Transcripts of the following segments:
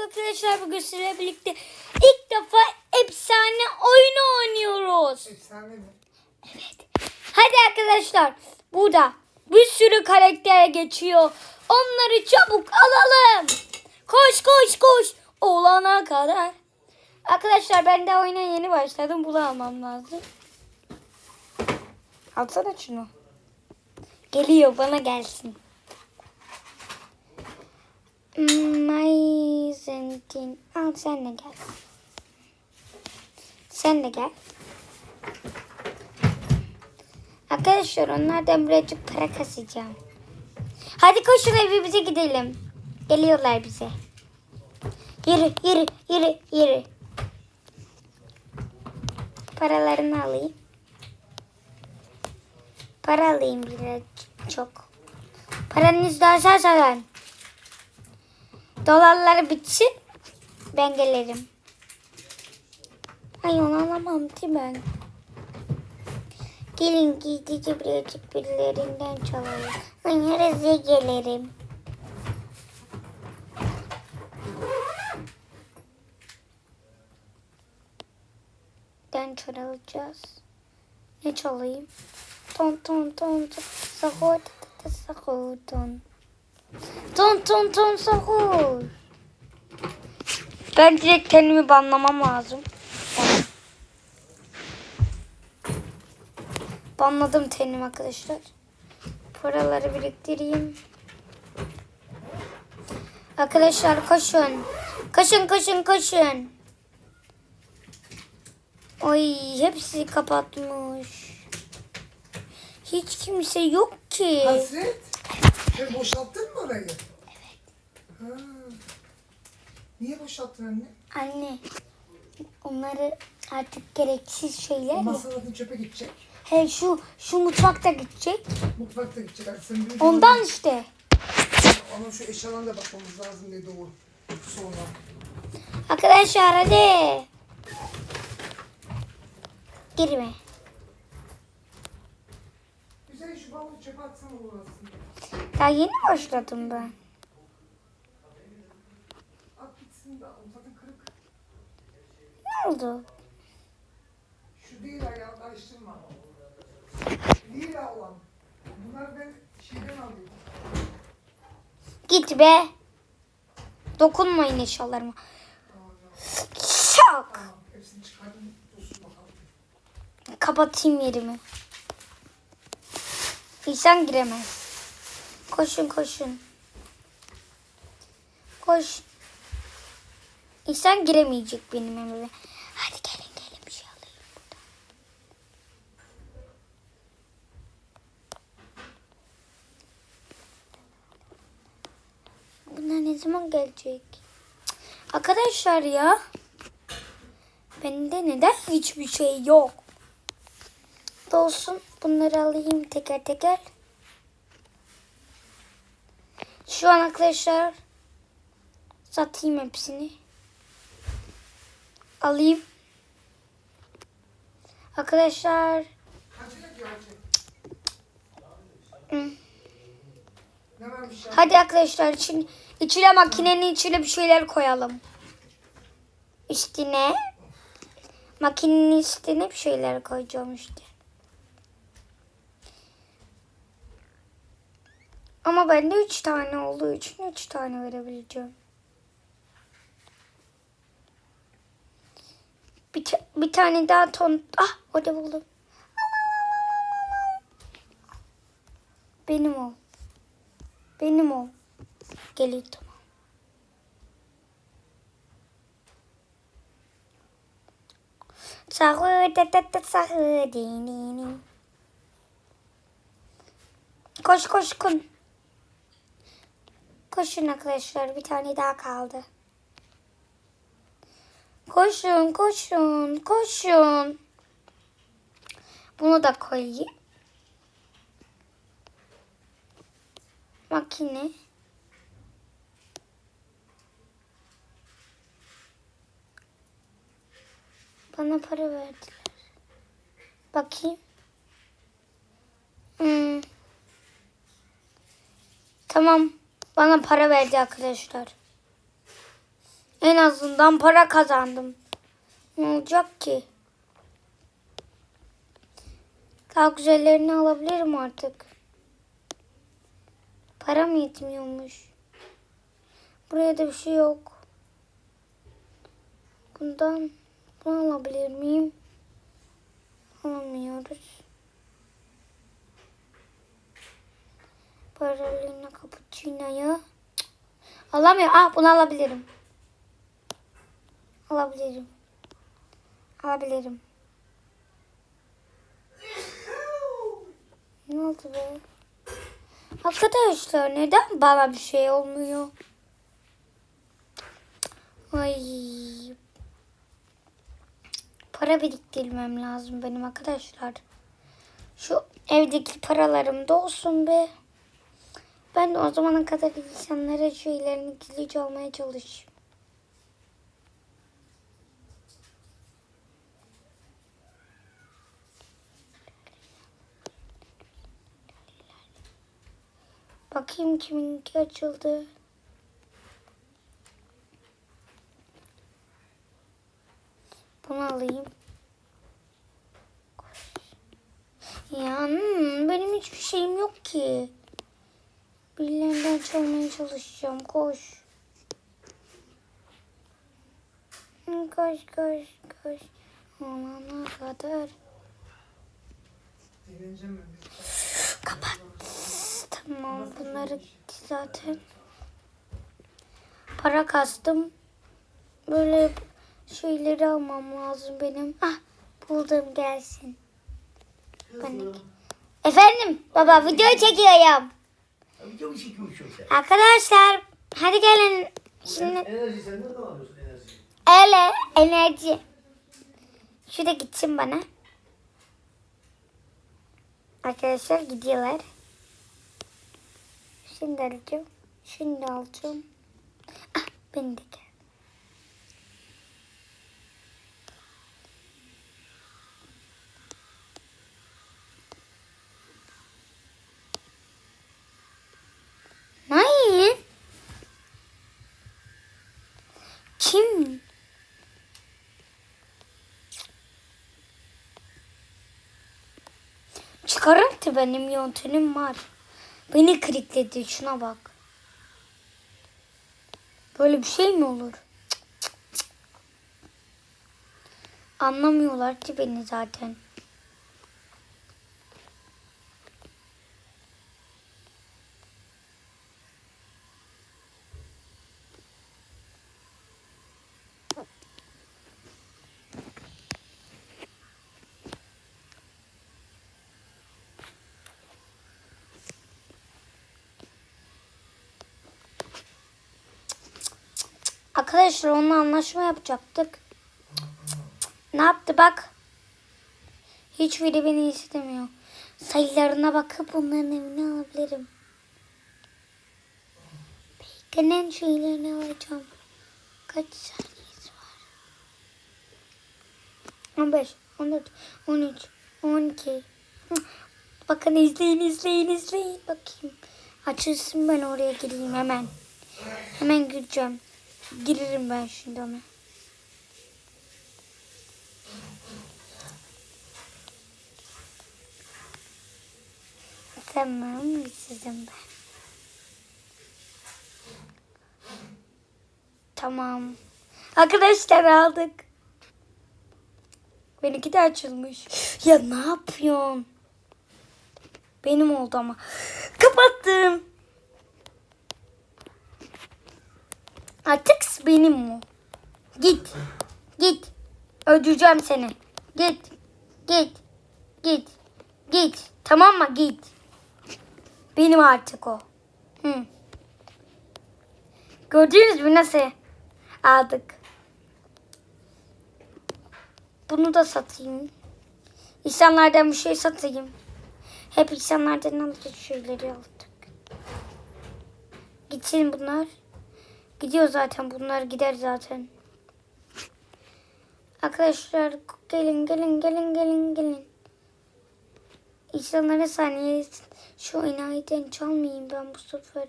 arkadaşlar bugün sizlerle birlikte ilk defa efsane oyunu oynuyoruz. Efsane mi? Hadi arkadaşlar burada bir sürü karakter geçiyor. Onları çabuk alalım. Koş koş koş olana kadar. Arkadaşlar ben de oyuna yeni başladım. Bunu almam lazım. Alsana şunu. Geliyor bana gelsin. Maizentin. Al sen de gel. Sen de gel. Arkadaşlar onlardan birazcık para kasacağım. Hadi koşun evimize gidelim. Geliyorlar bize. Yürü yürü yürü yürü. Paralarını alayım. Para alayım birazcık çok. Paranız da azalsalar. Dolarları bitsin. Ben gelirim. Ay onu alamam ki ben. Gelin gizlice birazcık birilerinden çalalım. Ben nereye gelirim. Den çalacağız. Ne çalayım? Ton ton ton ton ta sahur ton. Ton ton ton sahur. Ben direkt kendimi banlamam lazım. Banladım tenimi arkadaşlar. Paraları biriktireyim. Arkadaşlar koşun. Koşun koşun koşun. Ay hepsi kapatmış. Hiç kimse yok ki. Hasret. Sen boşalttın mı orayı? Evet. Ha. Niye boşalttın anne? Anne onları artık gereksiz şeyler ya. Masaladın çöpe gidecek. He şu şu mutfakta gidecek. Mutfakta gidecek. Hadi sen bir Ondan işte. Ama şu eşyalarına da bakmamız lazım dedi o. Sonra. Arkadaşlar hadi. Girme. Güzel şu bavulu çöpe atsana olur aslında. Daha yeni başladım ben. Ne oldu? Şu değil ayağı karıştırma. Lila olan. Bunları ben şeyden aldım. Git be. Dokunmayın eşyalarıma. Şak. Tamam. Hepsini çıkardım. Kapatayım yerimi. İnsan giremez. Koşun koşun. Koş. İnsan giremeyecek benim evime. Hadi gelin gelin bir şey alayım buradan. Bunlar ne zaman gelecek? Arkadaşlar ya. Bende neden hiçbir şey yok? Olsun. Bunları alayım teker teker. Şu an arkadaşlar satayım hepsini. Alayım. Arkadaşlar hadi arkadaşlar için içine makinenin içine bir şeyler koyalım. Üstüne makinenin üstüne bir şeyler koyacağım işte. Ama bende üç tane olduğu için üç tane verebileceğim. Bir, ta- bir tane daha ton... Ah orada buldum. Benim o. Benim o. Geliyor tamam. Sahur da da da sahur. Koş koş koş. Koşun arkadaşlar bir tane daha kaldı. Koşun koşun koşun. Bunu da koyayım. Makine. Bana para verdiler. Bakayım. Hmm. Tamam. Bana para verdi arkadaşlar. En azından para kazandım. Ne olacak ki? Daha güzellerini alabilirim artık. Param yetmiyormuş. Buraya da bir şey yok. Bundan bunu alabilir miyim? Alamıyoruz. Paralina cappuccino'yu Cık. alamıyorum. Ah bunu alabilirim. Alabilirim. Alabilirim. Ne oldu be? Arkadaşlar neden bana bir şey olmuyor? Ay. Para biriktirmem lazım benim arkadaşlar. Şu evdeki paralarım da olsun be. Ben de o zamana kadar insanlara şeylerini gizlice almaya çalışayım. Bakayım kiminki açıldı. Bunu alayım. Ya hmm, benim hiçbir şeyim yok ki. Birilerinden çalmaya çalışacağım. Koş. Koş koş koş. Olana kadar. Ben. Kapat. Tamam bunları zaten. Para kastım. Böyle şeyleri almam lazım benim. Ah buldum gelsin. Ben... Efendim baba video çekiyorum. Video mu çekiyorsun sen? Arkadaşlar hadi gelin. Şimdi Enerji sen nereden alıyorsun enerjiyi? öyle enerji. Şurada gitsin bana. Arkadaşlar gidiyorlar. Şimdi alacağım. Şimdi alacağım. Ah ben de Nein. Kim? Çıkarım benim yöntemim var. Beni klikledi şuna bak. Böyle bir şey mi olur? Cık, cık, cık. Anlamıyorlar ki beni zaten. Arkadaşlar onunla anlaşma yapacaktık. Ne yaptı bak. Hiçbiri beni istemiyor. Sayılarına bakıp onların evini alabilirim. Beklenen şeylerini alacağım. Kaç saniyesi var? 15, 14, 13, 12. Hı. Bakın izleyin izleyin izleyin. Bakayım. Açılsın ben oraya gireyim hemen. Hemen gireceğim. Girerim ben şimdi ona. Tamam sizin ben. Tamam. Arkadaşlar aldık. Benimki de açılmış. Ya ne yapıyorsun? Benim oldu ama. Kapattım. Artık benim o. Git. Git. Öldüreceğim seni. Git. Git. Git. Git. Tamam mı? Git. Benim artık o. Hı. Gördünüz mü nasıl aldık? Bunu da satayım. İnsanlardan bir şey satayım. Hep insanlardan alacak şeyleri aldık. Gitsin bunlar. Gidiyor zaten bunlar gider zaten. Arkadaşlar gelin gelin gelin gelin gelin. İnsanlara saniye şu enayiden çalmayayım ben bu sefer.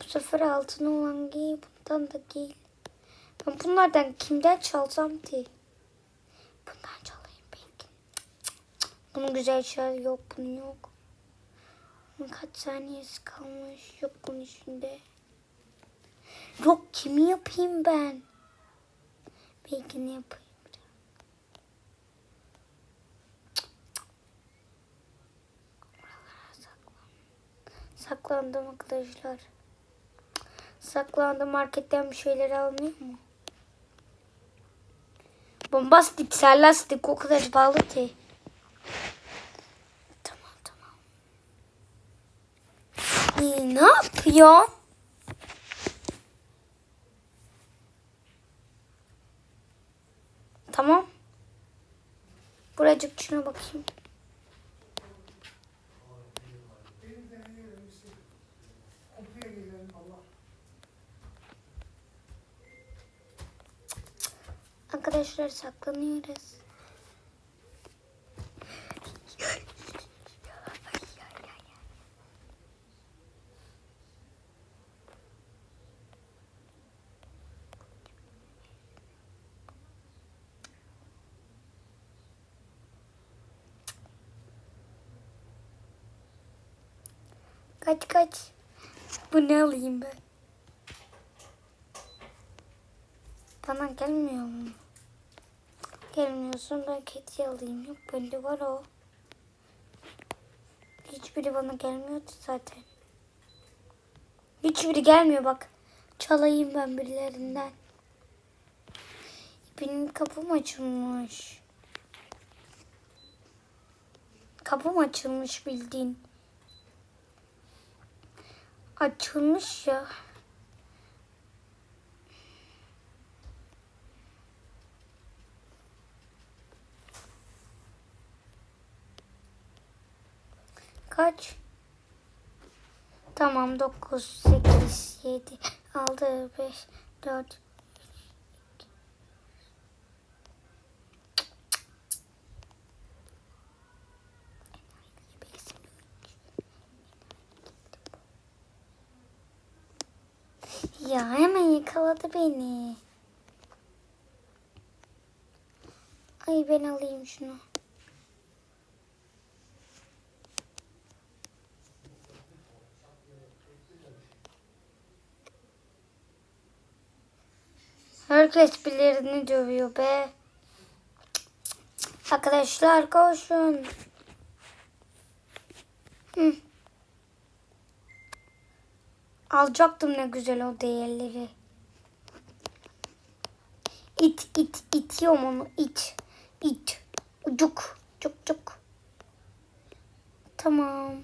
Bu sefer altın olan giy bundan da giy. Ben bunlardan kimden çalsam ki? Bundan çalayım belki. Bunun güzel şeyler yok. Bunun yok. Bunun kaç saniyesi kalmış? Yok bunun içinde. Yok kimi yapayım ben? Belki ne yapayım? Saklandım arkadaşlar. Saklandım marketten bir şeyler almıyor mu? Bombastik, serlastik o kadar pahalı ki. Tamam tamam. Ne yapıyor? Azıcık şuna bakayım. Arkadaşlar saklanıyoruz. Kaç. Bu alayım ben? Bana gelmiyor mu? Gelmiyorsun ben kedi alayım. Yok bende var o. Hiçbiri bana gelmiyordu zaten. Hiçbiri gelmiyor bak. Çalayım ben birilerinden. Benim kapım açılmış. Kapım açılmış bildiğin. Açılmış ya. Kaç? Tamam 9, 8, 7, 6, 5, 4. Ya hemen yakaladı beni. Ay ben alayım şunu. Herkes birilerini dövüyor be. Arkadaşlar koşun. Hı. Alacaktım ne güzel o değerleri. İt it itiyorum onu it. it. Ucuk. Cuk cuk. Tamam.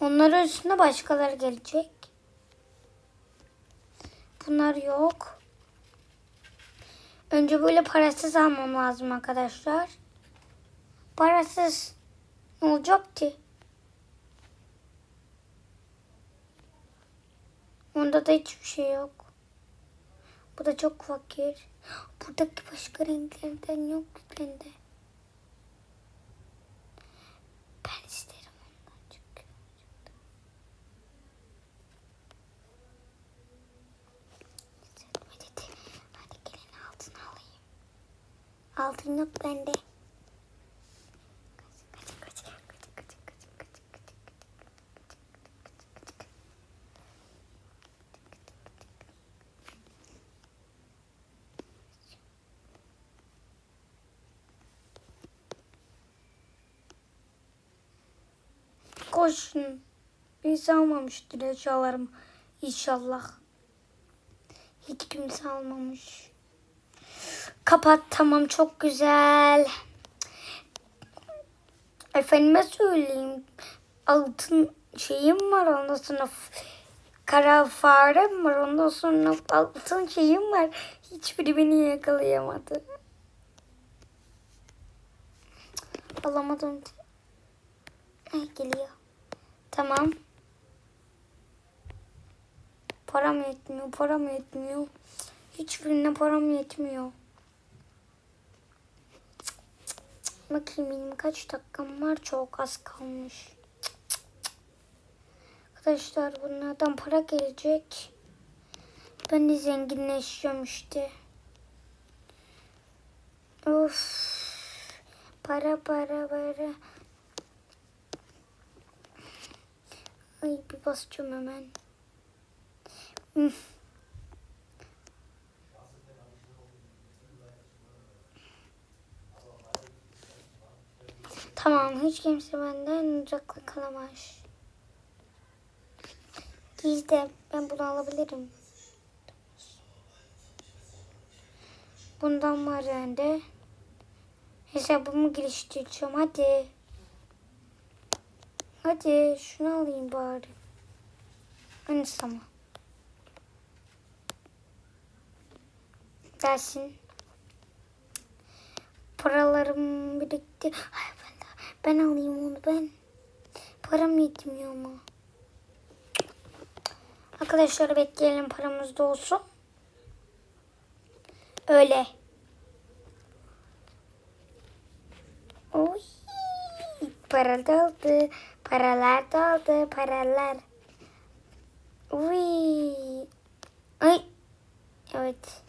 Onların üstüne başkaları gelecek. Bunlar yok. Önce böyle parasız almam lazım arkadaşlar. Parasız. Ne olacak ki? Onda da hiçbir şey yok. Bu da çok fakir. Buradaki başka renklerden yok bende. Ben isterim ondan çünkü. Hadi, gelin altın alayım. Altın yok bende. Birisi almamıştır eşyalarım. İnşallah. Hiç kimse almamış. Kapat tamam çok güzel. Efendime söyleyeyim. Altın şeyim var ondan sonra kara farem var ondan sonra altın şeyim var. Hiçbiri beni yakalayamadı. Alamadım. Ay geliyor. Tamam. Param yetmiyor, param yetmiyor. Hiçbirine param yetmiyor. Bakayım benim kaç dakikam var? Çok az kalmış. Arkadaşlar bunlardan para gelecek. Ben de zenginleşiyorum işte. Of. Para para para. Ay bir basacağım hemen. Tamam hiç kimse benden uzakta kalamaz. Gizli ben bunu alabilirim. Bundan var yani. Hesabımı geliştireceğim hadi. Hadi şunu alayım bari. Aynısı ama. Gelsin. Paralarım birikti. Ay ben, de, ben alayım onu ben. Param yetmiyor mu? Arkadaşlar bekleyelim paramız da olsun. Öyle. Oy. Para doldu. Paralar doldu. Paralar. Uy. Ay. Evet.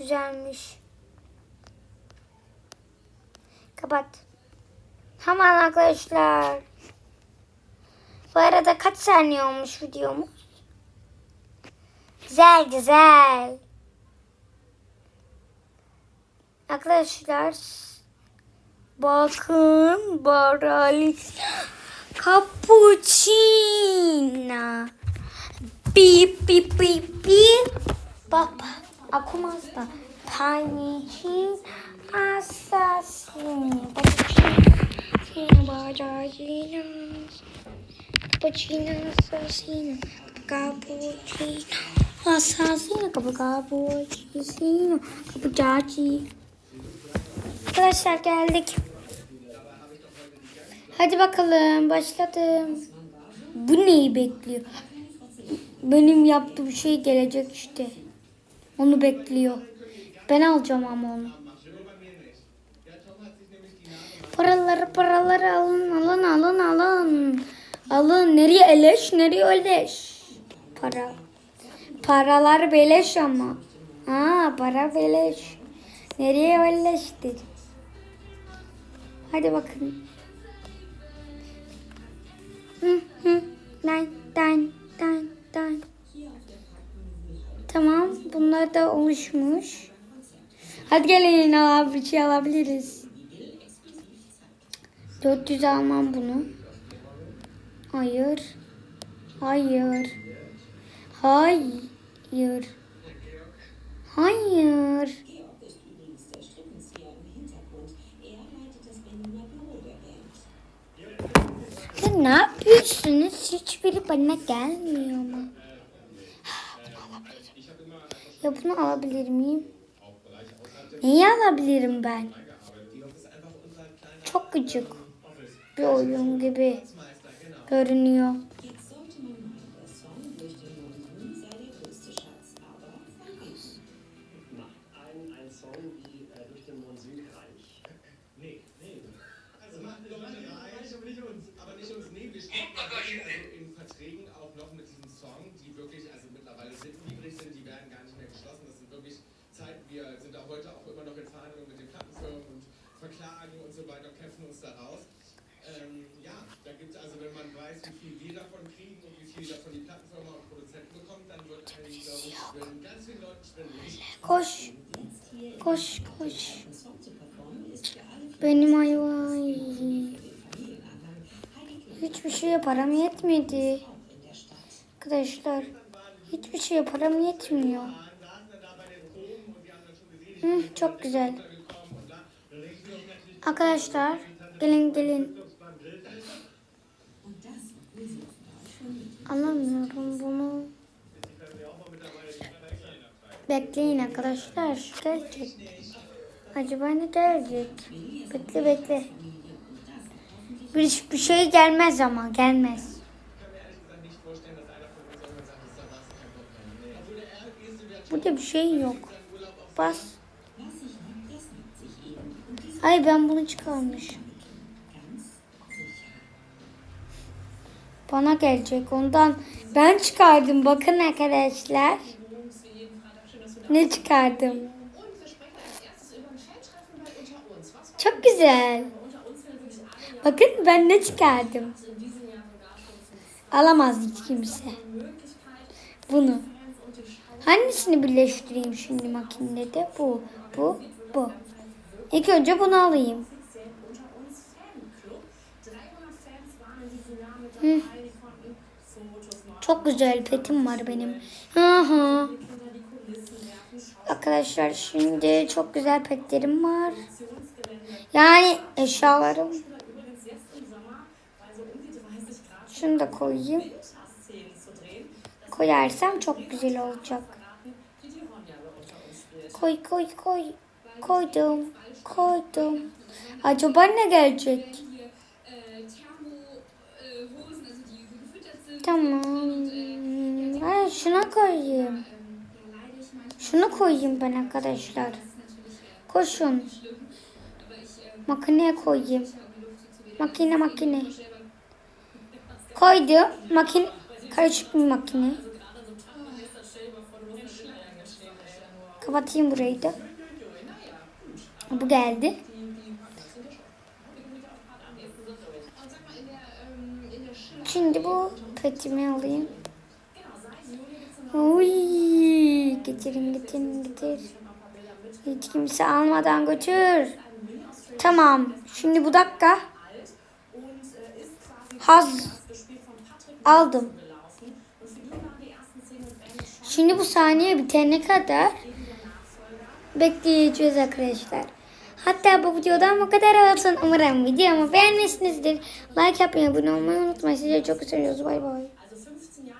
Güzelmiş. Kapat. Hemen arkadaşlar. Bu arada kaç saniye olmuş videomuz? Güzel güzel. Arkadaşlar bakın barali cappuccino. Bip bip bip bip. Baba akumazda. Tanecin assassino. Cappuccino baralino. Cappuccino assassino. Cappuccino assassino. Cappuccino. Cappuccino. Arkadaşlar geldik. Hadi bakalım başladım. Bu neyi bekliyor? Benim yaptığım şey gelecek işte. Onu bekliyor. Ben alacağım ama onu. Paraları paraları alın alın alın alın. Alın nereye eleş nereye öleş. Para. Paralar beleş ama. Ha para beleş. Nereye öleştir? Hadi bakın. Hı hı. Dan dan dan dan. Tamam. Bunlar da oluşmuş. Hadi gelin bir şey alabiliriz. 400 almam bunu. Hayır. Hayır. Hayır. Hayır. Ya ne yapıyorsunuz? Hiçbiri bana gelmiyor mu? Ya bunu alabilir miyim? Neyi alabilirim ben? Çok gıcık bir oyun gibi görünüyor. ein, Song wie äh, Durch den Mond Südreich. Koş koş. Benim hayvan. Hiçbir şeye param yetmedi. Arkadaşlar hiçbir şeye param yetmiyor. Hı, çok güzel. Arkadaşlar gelin gelin. Anlamıyorum bunu. Bekleyin arkadaşlar. Gelecek. Acaba ne gelecek? Bekle bekle. Bir, bir şey gelmez ama gelmez. Burada bir şey yok. Bas. Ay ben bunu çıkarmışım. Bana gelecek ondan. Ben çıkardım bakın arkadaşlar. Ne çıkardım? Çok güzel. Bakın ben ne çıkardım. Alamaz hiç kimse. Bunu. Hangisini birleştireyim şimdi makinede? Bu, bu, bu. İlk önce bunu alayım. Hı. Çok güzel petim var benim. Hı hı. Arkadaşlar şimdi çok güzel petlerim var. Yani eşyalarım. Şunu da koyayım. Koyarsam çok güzel olacak. Koy koy koy. Koydum. Koydum. Acaba ne gelecek? Tamam. Ha, şuna koyayım. Şunu koyayım ben arkadaşlar. Koşun. Makineye koyayım. Makine makine. Koydum. Makine karışık bir makine. Kapatayım burayı da. Bu geldi. Şimdi bu petimi alayım. Uy, getirin getirin getir. Hiç kimse almadan götür. Tamam. Şimdi bu dakika. Haz. Aldım. Şimdi bu saniye bitene kadar bekleyeceğiz arkadaşlar. Hatta bu videodan bu kadar olsun. Umarım videomu beğenmişsinizdir. Like yapmayı, abone olmayı unutmayın. Sizi çok seviyoruz. Bay bay.